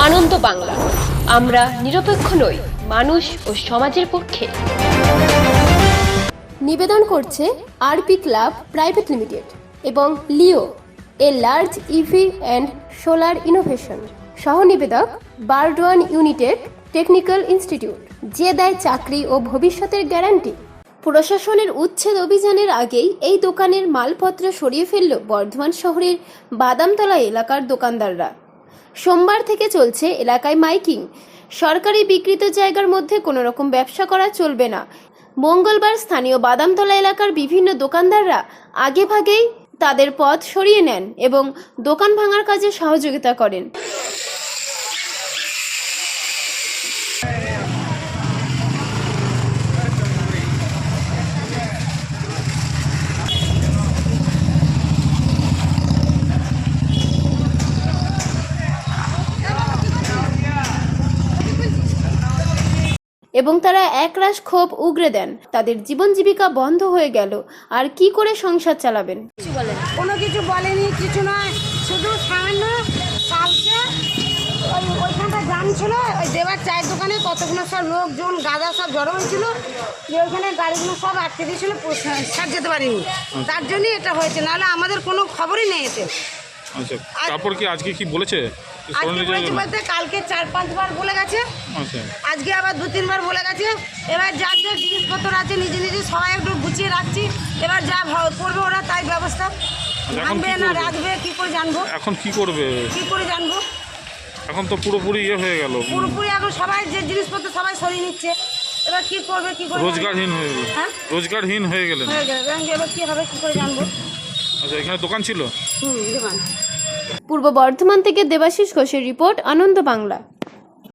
আনন্দ বাংলা। আমরা নিরপেক্ষ নই, মানুষ ও সমাজের পক্ষে। নিবেদন করছে আরপি ক্লাব প্রাইভেট লিমিটেড এবং Leo, A large EV and solar innovation. সহ নিবেদক বারডোয়ান ইউনিটেড টেকনিক্যাল ইনস্টিটিউট, যে দেয় চাকরি ও ভবিষ্যতের গ্যারান্টি। প্রশাসনের উচ্ছেদ অভিযানের আগেই এই দোকানের মালপত্র সরিয়ে ফেলল বর্ধমান শহরের বাদামতলা এলাকার দোকানদাররা। সোমবার থেকে চলছে এলাকায় মাইকিং। সরকারি বিকৃত জায়গার মধ্যে কোনো রকম ব্যবসা করা চলবে না। মঙ্গলবার স্থানীয় বাদামতলা এলাকার বিভিন্ন দোকানদাররা আগেভাগেই তাদের পথ সরিয়ে নেন এবং দোকান ভাঙার কাজে সহযোগিতা করেন। এবং তারা একরাশ ক্ষোভ উগরে দেন। তাদের জীবন জীবিকা বন্ধ হয়ে গেল। আর কি করে সংসার চালাবেন? কোনো কিছু বলেনি কিছু নয়। শুধু সামান্য কালকে ওই ওইখানটা জাম ছিল ওই দেবার চায়ের দোকানে কতগুলো সব লোকজন গাদা সব জড়ো হয়েছিল। যে ওইখানে গাড়িগুলো সব আটকে দিয়েছিল স্যার যেতে পারিনি। তার জন্যই এটা হয়েছে। নাহলে আমাদের কোনো খবরই নেই এতে। আচ্ছা তারপর কি আজকে কি বলেছে? আজকে বলতে কালকে চার পাঁচবার বলে গেছে। আচ্ছা। আজকে আবার দু তিনবার বলে গেছে। এবার যার যে জিনিসপত্র আছে নিজে নিজে সবাই একটু গুছিয়ে রাখছি। এবার যা করবে ওরা তাই ব্যবস্থা। এখন না করবে? রাখবে কি করে জানব? এখন কি করবে? কি করে জানব? এখন তো পুরোপুরি ইয়ে হয়ে গেল। পুরোপুরি এখন সবাই যে জিনিসপত্র সবাই সরিয়ে নিচ্ছে। এবার কি করবে কি করে রোজগারহীন হয়ে গেল। হ্যাঁ? রোজগারহীন হয়ে গেলেন। এবার কি হবে কি করে জানব? আচ্ছা এখানে দোকান ছিল? হুম দোকান। পূর্ব বর্ধমান থেকে দেবাশিস ঘোষের রিপোর্ট আনন্দ বাংলা।